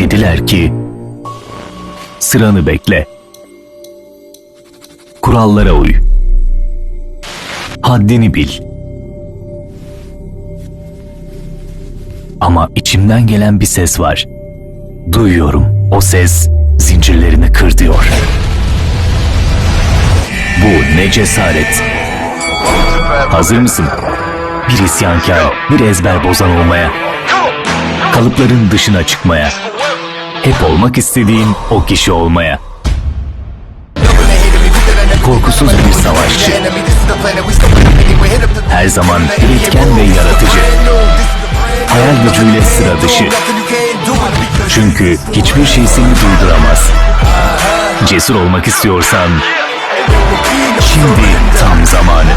Dediler ki, sıranı bekle. Kurallara uy. Haddini bil. Ama içimden gelen bir ses var. Duyuyorum. O ses zincirlerini kır diyor. Bu ne cesaret. Hazır mısın? Bir isyankar, bir ezber bozan olmaya. Kalıpların dışına çıkmaya. Hep olmak istediğin o kişi olmaya. Korkusuz bir savaşçı. Her zaman üretken ve yaratıcı. Hayal gücüyle sıra dışı. Çünkü hiçbir şey seni durduramaz. Cesur olmak istiyorsan şimdi tam zamanı.